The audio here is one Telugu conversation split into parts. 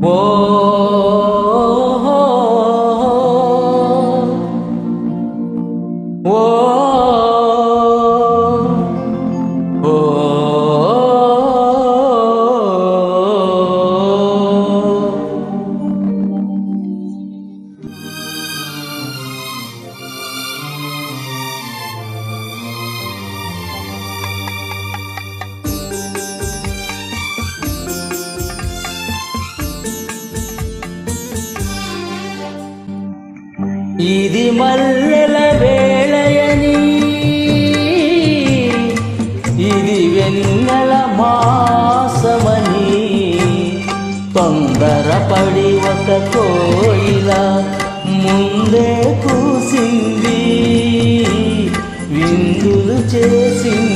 我，我 oh ఇది మల్లెల వేళయని. ఇది వెన్నెల మాసమని. తొందరపడి ఒక కోయిల ముందే కూసింది. విందులు చేసింది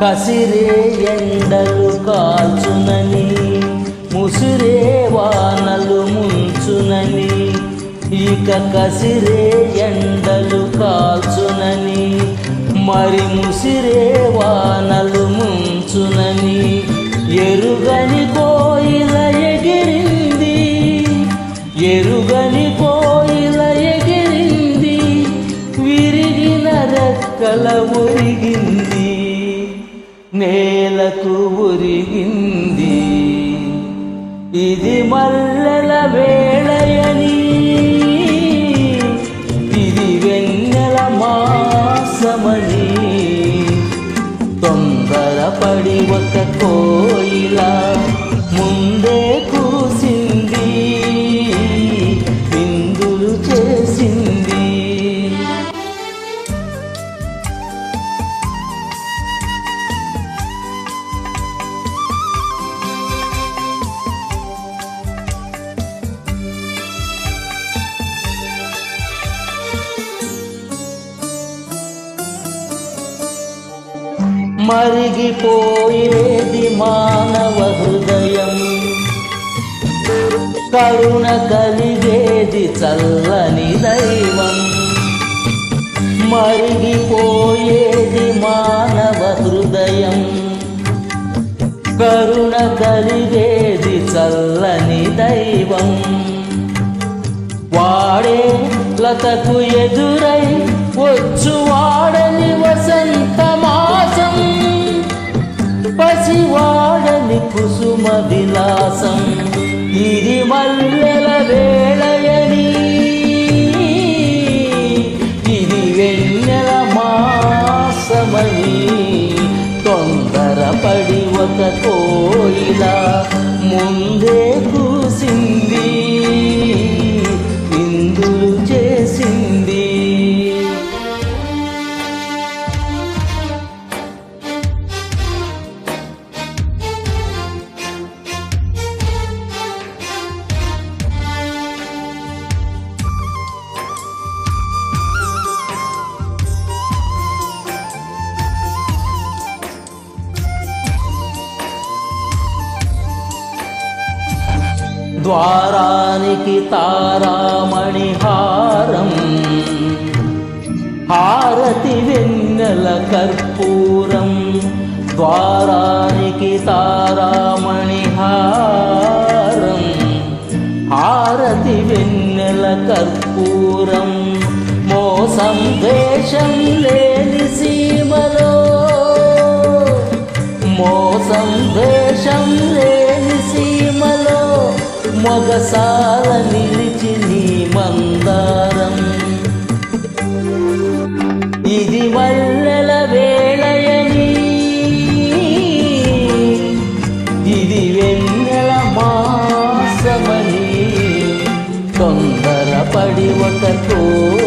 కసిరే ఎండలు కాల్చునని ముసిరే వానలు ముంచునని ఇక కసిరే ఎండలు కాల్చునని మరి ముసిరే వానలు ముంచునని ఎరుగని కోయిల ఎగిరింది ఎరుగని కోయిల ఎగిరింది విరిగిన రెక్కల నేలకు ఉరిగింది. ఇది మల్లెల వే మరిగిపోయేది మానవ హృదయం. కరుణ కలిగేది చల్లని దైవం. మరిగిపోయేది మానవ హృదయం. కరుణ కలిగేది చల్లని దైవం. వాడే లతకు ఎదురై వచ్చు వాడని కుసుమ విలాసం ఇది మల్లెల వేళయని. ఇది వెన్నెల మాసమని. తొందరపడి ఒక కోయిల ముందే కూ ద్వారానికి తారామణిహారం. హారతి వెన్నెల కర్పూరం. ద్వారానికి తారామణిహారం. హారతి వెన్నెల కర్పూరం. మోసం దేశం లేని సీమలో. మోసం దేశం లేని మొగసాల నిలిచి నీ మందారం. ఇది మల్లెల వేళయని ఇది వెన్నెల మాసమని తొందరపడి ఒక కోయిల